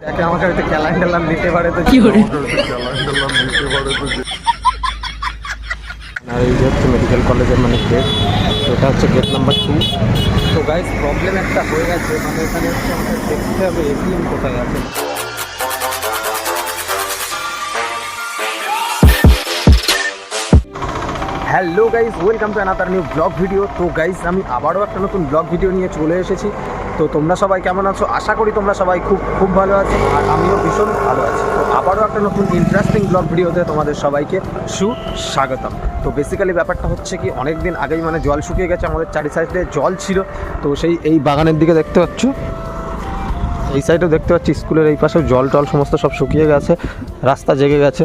দেখে আমাকে হয়তো ক্যালান ট্যালান দিতে পারে তো কি করে আর এই হচ্ছে মেডিকেল কলেজের মানে গেট এটা হচ্ছে গেট নাম্বার টু তো গাইজ প্রবলেম একটা হয়ে গেছে মানে এখানে হচ্ছে আমাদের দেখতে হবে এটিএম কোথায় আছে। Hello guys welcome to another new blog video তো গাইজ আমি আবারও একটা নতুন ব্লগ ভিডিও নিয়ে চলে এসেছি। তো তোমরা সবাই কেমন আছো? আশা করি তোমরা সবাই খুব খুব ভালো আছো, আর আমিও ভীষণ ভালো আছি। তো আবারও একটা নতুন ইন্টারেস্টিং ব্লগ ভিডিওতে তোমাদের সবাইকে সুস্বাগতম। তো বেসিক্যালি ব্যাপারটা হচ্ছে কি অনেক দিন আগেই মানে জল শুকিয়ে গেছে, আমাদের চারি সাইডে জল ছিল। তো সেই, এই বাগানের দিকে দেখতে পাচ্ছ? এই সাইডেও দেখতে পাচ্ছি, স্কুলের এই পাশেও জল টল সমস্ত সব শুকিয়ে গেছে, রাস্তা জেগে গেছে।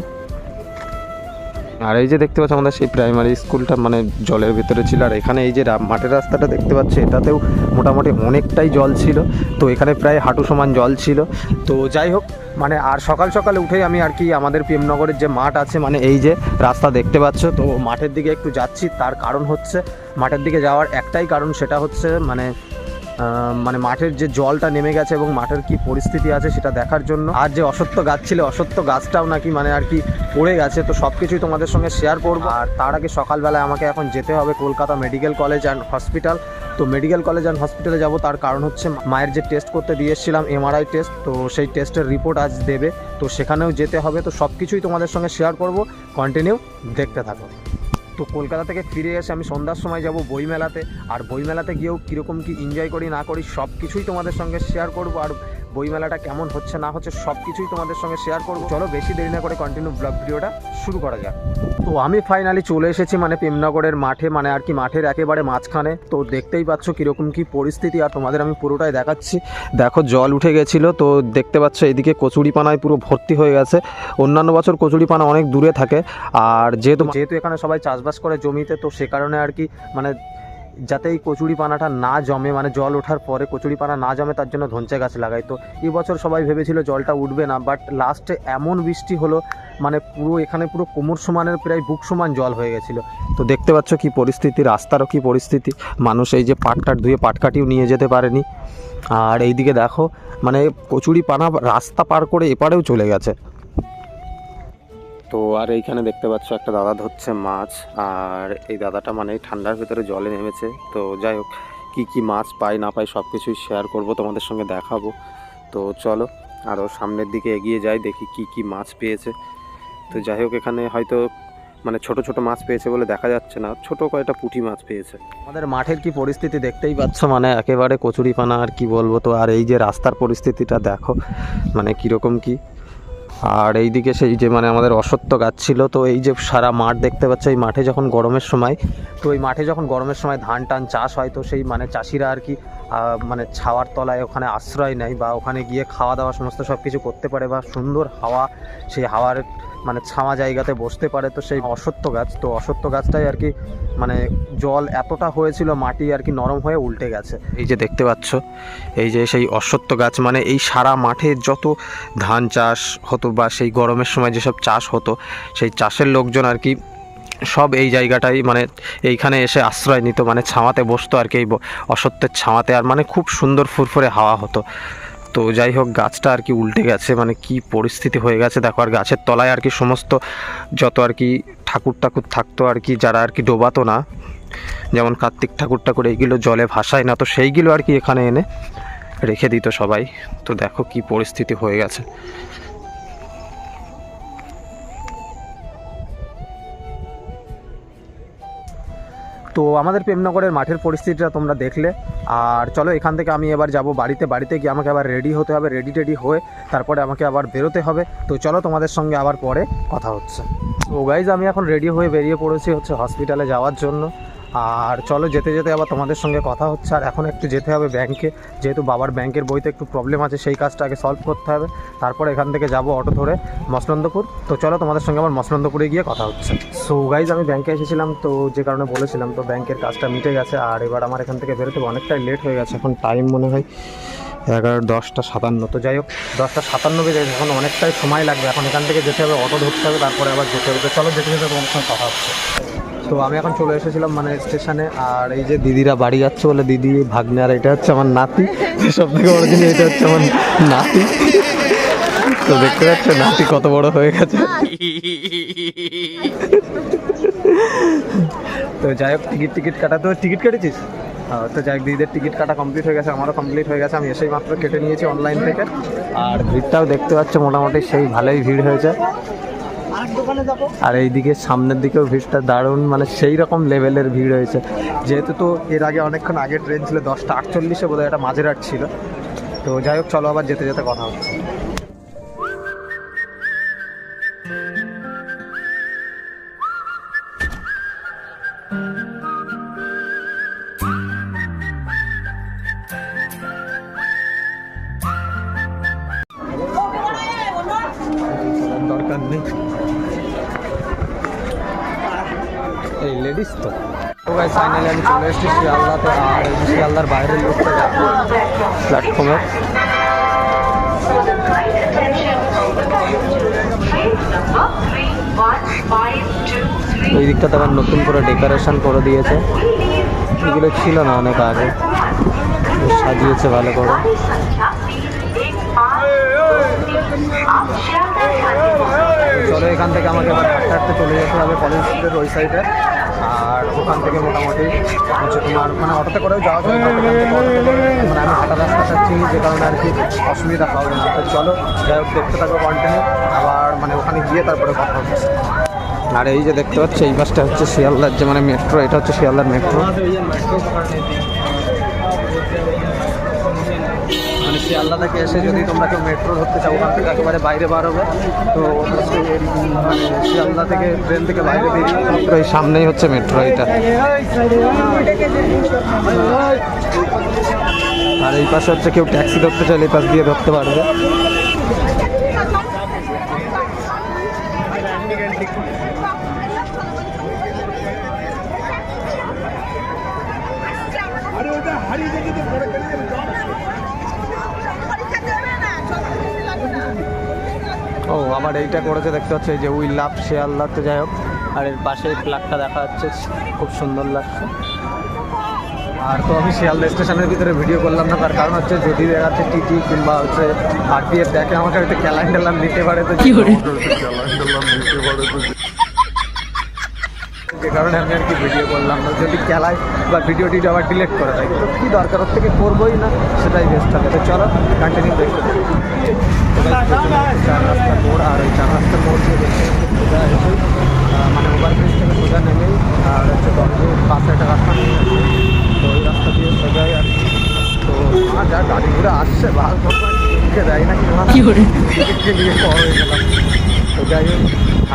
আর এই যে দেখতে পাচ্ছ আমাদের সেই প্রাইমারি স্কুলটা মানে জলের ভিতরে ছিল। আর এখানে এই যে মাঠের রাস্তাটা দেখতে পাচ্ছ, এটাতেও মোটামুটি অনেকটাই জল ছিল। তো এখানে প্রায় হাঁটু সমান জল ছিল। তো যাই হোক মানে আর সকাল সকালে উঠেই আমি আর কি আমাদের প্রেমনগরের যে মাঠ আছে মানে এই যে রাস্তা দেখতে পাচ্ছ, তো মাঠের দিকে একটু যাচ্ছি। তার কারণ হচ্ছে, মাঠের দিকে যাওয়ার একটাই কারণ, সেটা হচ্ছে মানে মানে মাঠের যে জলটা নেমে গেছে এবং মাঠের কি পরিস্থিতি আছে সেটা দেখার জন্য। আর যে অসত্য গাছ ছিল, অসত্য গাছটাও নাকি মানে আর কি পড়ে গেছে, তো সব কিছুই তোমাদের সঙ্গে শেয়ার করব। আর তার আগে সকালবেলায় আমাকে এখন যেতে হবে Kolkata medical college and hospital তো মেডিকেল কলেজ অ্যান্ড হসপিটালে যাব, তার কারণ হচ্ছে মায়ের যে টেস্ট করতে দিয়ে এসেছিলাম এমআরআই টেস্ট তো সেই টেস্টের রিপোর্ট আজ দেবে। তো সেখানেও যেতে হবে, তো সব কিছুই তোমাদের সঙ্গে শেয়ার করব। কন্টিনিউ দেখতে থাকো। তো কলকাতা থেকে ফিরে এসে আমি সন্ধ্যার সময় যাব বইমেলাতে। আর বইমেলাতে গিয়েও কীরকম কী এনজয় করি না করি সব কিছুই তোমাদের সঙ্গে শেয়ার করব। আর বইমেলাটা কেমন হচ্ছে, না হচ্ছে সব কিছুই তোমাদের সঙ্গে শেয়ার করব। চলো বেশি দেরি না করে কন্টিনিউ ব্লগ ভিডিওটা শুরু করা যাক। তো আমি ফাইনালি চলে এসেছি মানে প্রেমনগরের মাঠে মানে আর কি মাঠের একেবারে মাঝখানে। তো দেখতেই পাচ্ছ কীরকম কি পরিস্থিতি, আর তোমাদের আমি পুরোটাই দেখাচ্ছি। দেখো জল উঠে গেছিল, তো দেখতে পাচ্ছ এদিকে কচুরিপানায় পুরো ভর্তি হয়ে গেছে। অন্যান্য বছর কচুরিপানা অনেক দূরে থাকে, আর যেহেতু যেহেতু এখানে সবাই চাষবাস করে জমিতে, তো সে কারণে আর কি মানে যাতে এই কচুরি পানাটা না জমে মানে জল ওঠার পরে কচুরি পানা না জমে, তার জন্য ধনচে গাছ লাগাই। তো এবছর সবাই ভেবেছিল জলটা উঠবে না বাট লাস্টে এমন বৃষ্টি হলো মানে পুরো এখানে পুরো কোমর সমানের প্রায় বুক সমান জল হয়ে গেছিল। তো দেখতে পাচ্ছ কি পরিস্থিতি, রাস্তারও কি পরিস্থিতি। মানুষ এই যে পাটটাট ধুয়ে পাটকাটিও নিয়ে যেতে পারেনি। আর এইদিকে দেখো মানে কচুরি পানা রাস্তা পার করে এপারেও চলে গেছে। তো আর এইখানে দেখতে পাচ্ছ একটা দাদা ধরছে মাছ, আর এই দাদাটা মানে ঠান্ডার ভিতরে জলে নেমেছে। তো যাই হোক, কী কী মাছ পাই না পাই সব কিছুই শেয়ার করব, তোমাদের সঙ্গে দেখাবো। তো চলো আরও সামনের দিকে এগিয়ে যাই, দেখি কি কি মাছ পেয়েছে। তো যাই হোক, এখানে হয়তো মানে ছোট ছোট মাছ পেয়েছে বলে দেখা যাচ্ছে না, ছোট কয়েকটা পুঁটি মাছ পেয়েছে। আমাদের মাঠের কি পরিস্থিতি দেখতেই পাচ্ছ? মানে একেবারে কচুরিপানা আর কি বলব তো? আর এই যে রাস্তার পরিস্থিতিটা দেখো মানে কীরকম কি? আর এই দিকে সেই যে মানে আমাদের অসত্য গাছ ছিল, তো এই যে সারা মাঠ দেখতে পাচ্ছ, এই মাঠে যখন গরমের সময়, তো এই মাঠে যখন গরমের সময় ধান টান চাষ হয়, তো সেই মানে চাষিরা আর কি মানে ছাওয়ার তলায় ওখানে আশ্রয় নেয় বা ওখানে গিয়ে খাওয়া দাওয়া সমস্ত সব কিছু করতে পারে বা সুন্দর হাওয়া, সেই হাওয়ার মানে ছাওয়া জায়গাতে বসতে পারে, তো সেই অসত্য গাছ, তো অসত্য গাছটাই আর কি মানে জল এতটা হয়েছিল মাটি আর কি নরম হয়ে উল্টে গেছে। এই যে দেখতে পাচ্ছ, এই যে সেই অশ্বত্থ গাছ মানে এই সারা মাঠে যত ধান চাষ হতো বা সেই গরমের সময় যেসব চাষ হতো, সেই চাষের লোকজন আর কি সব এই জায়গাটাই মানে এইখানে এসে আশ্রয় নিত মানে ছাওয়াতে বসতো আর কি, এই অসত্যের ছাওয়াতে, আর মানে খুব সুন্দর ফুরফুরে হাওয়া হতো। তো যাই হোক, গাছটা আর কি উল্টে গেছে মানে কি পরিস্থিতি হয়ে গেছে, দেখো, আর গাছের তলায় আর কি সমস্ত যত আর কি ঠাকুর ঠাকুর থাকতো আর কি, যারা আর কি ডোবাতো না, যেমন কার্তিক ঠাকুর ঠাকুর এইগুলো জলে ভাসায় না, তো সেইগুলো আর কি এখানে এনে রেখে দিত সবাই। তো দেখো কি পরিস্থিতি হয়ে গেছে। তো আমাদের প্রেমনগরের মাঠের পরিস্থিতিটা তোমরা দেখলে। আর চলো এখান থেকে আমি এবার যাব বাড়িতে। বাড়িতে গিয়ে আমাকে আবার রেডি হতে হবে রেডি টেডি হয়ে তারপরে আমাকে আবার বেরোতে হবে। তো চলো তোমাদের সঙ্গে আবার পরে কথা হচ্ছে। তো গাইজ আমি এখন রেডি হয়ে বেরিয়ে পড়েছি হচ্ছে হসপিটালে যাওয়ার জন্য। আর চলো যেতে যেতে আবার তোমাদের সঙ্গে কথা হচ্ছে। আর এখন একটু যেতে হবে ব্যাংকে, যেহেতু বাবার ব্যাংকের বইতে একটু প্রবলেম আছে, সেই কাজটা আগে সলভ করতে হবে। তারপরে এখান থেকে যাব অটো ধরে মসলন্দপুর তো চলো তোমাদের সঙ্গে আমার মসলন্দপুরে গিয়ে কথা হচ্ছে। সো গাইজ আমি ব্যাংকে এসেছিলাম তো যে কারণে বলেছিলাম তো ব্যাংকের কাজটা মিটে গেছে। আর এবার আমার এখান থেকে বেরোতে অনেকটাই লেট হয়ে গেছে, এখন টাইম মনে হয় এগারো, দশটা সাতান্ন। তো যাই হোক, দশটা সাতান্ন বেজে এখন অনেকটাই সময় লাগবে। এখন এখান থেকে যেতে হবে, অটো ধরতে হবে, তারপরে আবার যেতে হবে। চলো যেতে যেতে তোমার সঙ্গে কথা হচ্ছে। তো আমি এখন চলে এসেছিলাম মানে স্টেশনে, আর এই যে দিদিরা বাড়ি যাচ্ছে বলে দিদি, ভাগ্নে, আর এটা হচ্ছে আমার নাতি। সব থেকে বড় জিনিস, এটা হচ্ছে আমার নাতি। তো দেখতে পাচ্ছ, নাতি কত বড় হয়ে গেছে। তো যাই হোক, টিকিট টিকিট কাটা, তো টিকিট কেটেছিস? তো যাই হোক, দিদিদের টিকিট কাটা কমপ্লিট হয়ে গেছে, আমারও কমপ্লিট হয়ে গেছে, আমি এসেই মাত্র কেটে নিয়েছি অনলাইন থেকে। আর ভিড়টাও দেখতে পাচ্ছ, মোটামুটি সেই ভালোই ভিড় হয়েছে। আর এইদিকে সামনের দিকেও ভিড়টা দারুণ মানে সেই রকম লেভেলের ভিড় হয়েছে। যেহেতু তো এর আগে অনেকক্ষণ আগে ট্রেন ছিল, দশটা আটচল্লিশে বোধহয় একটা মাঝেরহাট ছিল। তো যাই হোক, চলো আবার যেতে যেতে কথা হচ্ছে। চলার এই তো ভাই ফাইনালি আমি চলে এসেছি শিয়ালদাতে আর শিয়ালদার বাইরের লোকটা প্ল্যাটফর্মে এই দিকটাতে আবার নতুন করে ডেকোরেশন করে দিয়েছে। এগুলো ছিল না অনেক আগে। সাজিয়েছে ভালো করে। চলো এখান থেকে আমাকে এবার হাঁটতে হাঁটতে চলে যেতে হবে কলেজ স্ট্রিটের ওই সাইডে আর ওখান থেকে মোটামুটি হচ্ছে তোমার মানে অটোতে করেও যাওয়া যায় মানে আমি হাঁটা রাস্তাটা চিনি যে কারণে আর কি অসুবিধা হবে না। তো চলো যাই হোক দেখতে থাকব কন্টিনিউ আবার মানে ওখানে গিয়ে তারপরে কথা হবে। আর এই যে দেখতে পাচ্ছি এই বাসটা হচ্ছে শিয়ালদার যে মানে মেট্রো এটা হচ্ছে শিয়ালদার মেট্রো মানে শিয়ালদা থেকে এসে যদি তোমরা কেউ মেট্রো ধরতে চাও, ওখান থেকে একেবারে বাইরে বার হবে। তো মানে শিয়ালদা থেকে ট্রেন থেকে বাইরে বেরিয়ে এই সামনেই হচ্ছে মেট্রো এটা আর এই পাশে হচ্ছে কেউ ট্যাক্সি ধরতে চাইলে এই পাশ দিয়ে ধরতে পারবে ও আবার এইটা করেছে দেখতে হচ্ছে যে উই লাভ শিয়ালদা তো যাই হোক। আর এর পাশে প্লাগটা দেখা যাচ্ছে খুব সুন্দর লাগছে। আর তো আমি শিয়ালদা স্টেশনের ভিতরে ভিডিও করলাম না তার কারণ হচ্ছে যদি দেখা যাচ্ছে টিটি কিংবা হচ্ছে আরপিএফ দেখে আমাকে হয়তো ক্যালান টেলান দিতে পারে তো যে কারণে আমি আর কি ভিডিও করলাম না যদি খেলায় বা ভিডিও টিডিও আবার ডিলিট করে দেয় তো কী দরকার ওর থেকে করবোই না সেটাই বেস্ট হবে। তো চলো কন্টিনিউ দেখতে থাকি। তো guys, প্রথমে চার রাস্তার মোড় আর ওই চার রাস্তার মোড় দিয়ে দেখতে দেখতে সোজা এসেই আহ, মানে ওভারব্রিজ থেকে সোজা নেমেই আর হচ্ছে দরজের পাশে একটা রাস্তা নিয়ে আছে তো ওই রাস্তা দিয়ে সোজাই আর কি তো আমার যা গাড়ি ঘুরে আসছে ভালো দেয় না নিয়ে পর হয়ে গেলাম তো যাই হোক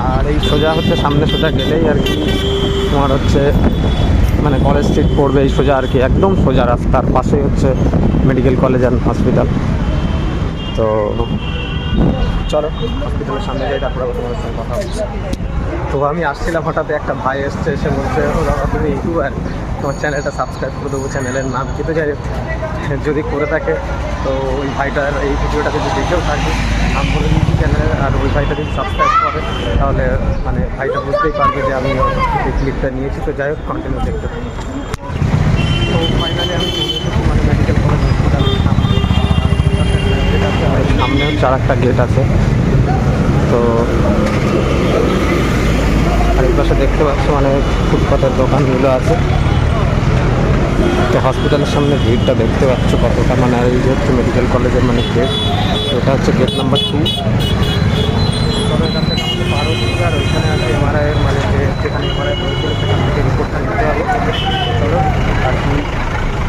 আর এই সোজা হচ্ছে সামনে সোজা গেলেই আর কি তোমার হচ্ছে মানে কলেজ স্ট্রিট পড়বে এই সোজা আর কি একদম সোজা রাস্তার পাশেই হচ্ছে মেডিকেল কলেজ অ্যান্ড হসপিটাল তো চলো হসপিটালের সামনে যাই তারপরে তোমাদের সঙ্গে কথা হচ্ছে তো আমি আসছিলাম হঠাৎ একটা ভাই এসছে এসে বলছে "ও দাদা তুমি ইউটিউবার তোমার চ্যানেলটা সাবস্ক্রাইব করে দেবো চ্যানেলের নাম কিন্তু যাই যদি করে থাকে, তো ওই ভাইটার এই ভিডিওটা যদি দেখেও থাকে, নাম বলে দিচ্ছি চ্যানেলের আর ওই ভাইটা যদি সাবস্ক্রাইব করে, তাহলে মানে ভাইটা বুঝতেই পারবে যে আমি এই ক্লিপটা নিয়েছি। তো যাই হোক কন্টিনিউ দেখতে থাকি তো ফাইনালি আমি মানে মেডিকেল কলেজ হসপিটালের সামনে। আর একটা গেট আছে। তো আর পাশে দেখতে পাচ্ছ মানে ফুটপাতের দোকানগুলো আছে। তো হসপিটালের সামনে ভিড়টা দেখতে পাচ্ছ কতটা। মানে আর এই যে হচ্ছে মেডিকেল কলেজের মানে গেট ওটা হচ্ছে গেট নাম্বার টু আর ওইখানে হবে।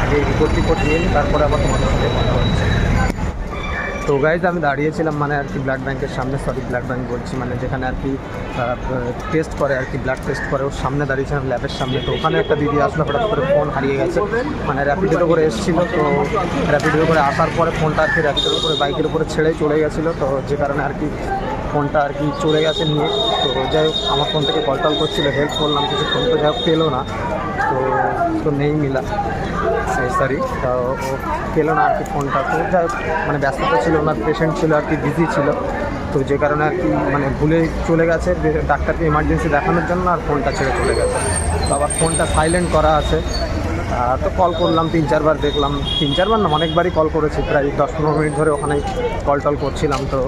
আর কি রিপোর্ট নিয়ে তারপরে আবার তোমাদের সাথে কথা হচ্ছে তো গাইজ আমি দাঁড়িয়েছিলাম মানে আর কি ব্লাড ব্যাংকের সামনে সরি ব্লাড ব্যাংক বলছি মানে যেখানে আর কি টেস্ট করে আর কি ব্লাড টেস্ট করে, ওর সামনে দাঁড়িয়েছিলাম ল্যাবের সামনে। তো ওখানে একটা দিদি আসলো, হঠাৎ করে ফোন হারিয়ে গেছে মানে র্যাপিডোর করে এসেছিল। তো র্যাপিডোর করে আসার পরে ফোনটা আর কি র্যাপিডোর উপরে বাইকের উপরে ছেড়েই চলে গেছিল। তো যে কারণে আর কি ফোনটা আর কি চলে গেছে নিয়ে। তো যাই হোক, আমার ফোন থেকে কল টল করছিল হেল্প করলাম কিছু ফোন তো যাই হোক, পেল না। তো তো নেই মিলা। সরি তো ও পেল না আর কি ফোনটা। তো হোক মানে ব্যস্ততা ছিল, ওনার পেশেন্ট ছিল আর কি বিজি ছিল। তো যে কারণে আর কি মানে ভুলে চলে গেছে যে ডাক্তারকে ইমার্জেন্সি দেখানোর জন্য আর ফোনটা ছেড়ে চলে গেছে। তো আবার ফোনটা সাইলেন্ট করা আছে। তো কল করলাম, তিন, চারবার দেখলাম। তিন, চারবার না, অনেকবারই কল করেছি, প্রায় দশ, পনেরো মিনিট ধরে ওখানে কল টল করছিলাম। তো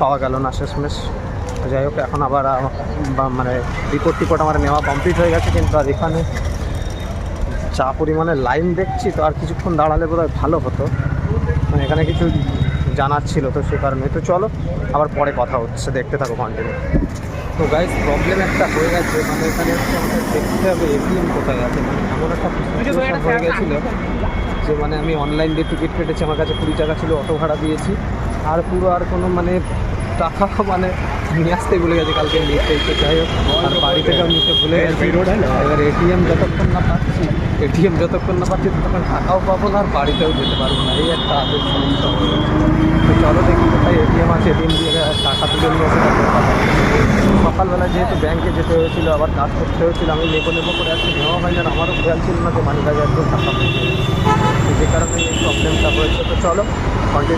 পাওয়া গেল না, শেষমেশ। যাই হোক, এখন আবার মানে রিপোর্ট টিপোর্ট আমার নেওয়া কমপ্লিট হয়ে গেছে কিন্তু আর এখানে যা পরিমাণে লাইন দেখছি তো আর কিছুক্ষণ দাঁড়ালে বোধহয় ভালো হতো। মানে এখানে কিছু জানার ছিল তো সে কারণে। তো চলো আবার পরে কথা হচ্ছে দেখতে থাকো কন্টিনিউ তো গাইজ প্রবলেম একটা হয়ে গেছে মানে এখানে দেখতে হবে এটিএম কোথায় আছে মানে এমন একটা হয়ে গেছিল যে মানে আমি অনলাইন দিয়ে টিকিট কেটেছি আমার কাছে কুড়ি টাকা ছিল অটো ভাড়া দিয়েছি। আর পুরো আর কোনো মানে টাকা মানে নিয়ে আসতে ভুলে গেছি কালকে নিতে তো যাই হোক, আর বাড়ি থেকেও নিতে ভুলে গেছি। এবার এটিএম যতক্ষণ না পাচ্ছি এটিএম যতক্ষণ না পাচ্ছি, ততক্ষণ টাকাও পাবো না, আর বাড়িতেও যেতে পারব না। এই একটা আদের সমস্যা চলো দেখি কোথায় এটিএম আছে। এটিএম দিয়ে টাকা তুলে নিয়ে হবে। সকালবেলা যেহেতু ব্যাংকে যেতে হয়েছিল, আবার কাজ করতে হয়েছিল, আমি নেব নেব করে আসছি। নেওয়া হয় না আমারও খেয়াল ছিল না যে মানি ব্যাগে একদম টাকা পেয়ে যাবে। তো যে কারণে এই প্রবলেমটা হয়েছে। তো চলো আগে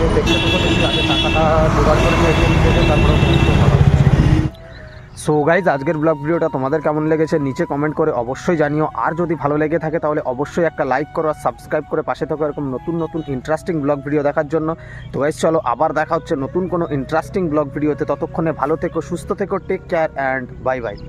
টাকাটা সো গাইজ আজকের ব্লগ ভিডিওটা তোমাদের কেমন লেগেছে নিচে কমেন্ট করে অবশ্যই জানিও। আর যদি ভালো লেগে থাকে তাহলে অবশ্যই একটা লাইক করো আর সাবস্ক্রাইব করে পাশে থাকো এরকম নতুন নতুন ইন্টারেস্টিং ব্লগ ভিডিও দেখার জন্য। তো গাইজ চলো আবার দেখা হচ্ছে নতুন কোনো ইন্টারেস্টিং ব্লগ ভিডিওতে ততক্ষণে ভালো থেকো, সুস্থ থেকো take care and bye bye